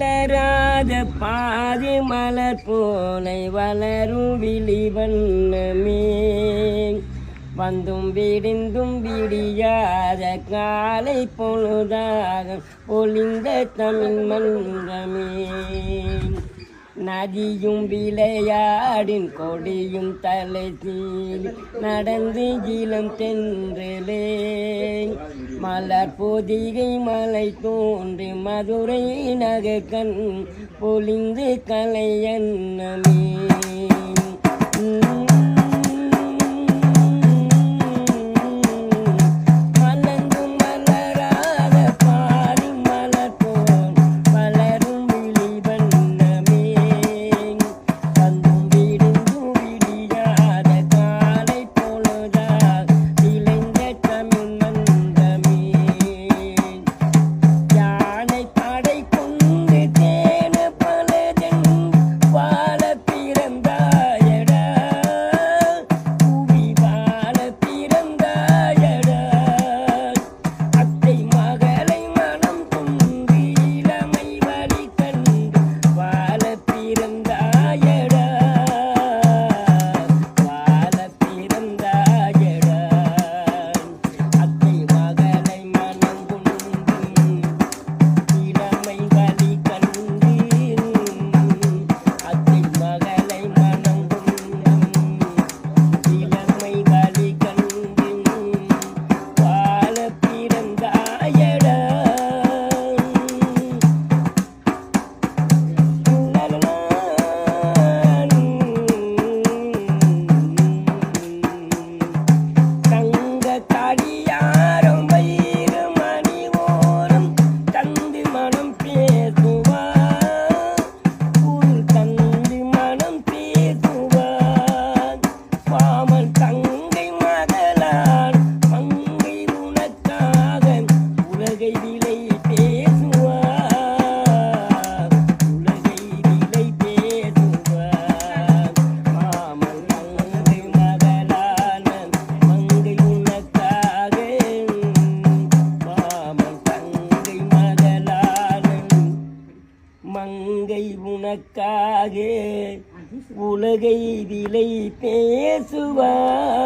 மலராத பாதி மலர் போலை வளரும் விழி வண்ணமே. வந்தும் விடிந்தும் விடியாத காலை பொழுதாக ஒளிந்த தமிழ் மன்றமே. நதியும் விளையாடின் கொடியும் தலை தீழி நடந்து இளம் தென்றலே. மலர் பொதிகை மலை தோன்றி மதுரை நகை கண் பொழிந்து கலை கங்கை உனக்காக உலகை விலை பேசுவார்.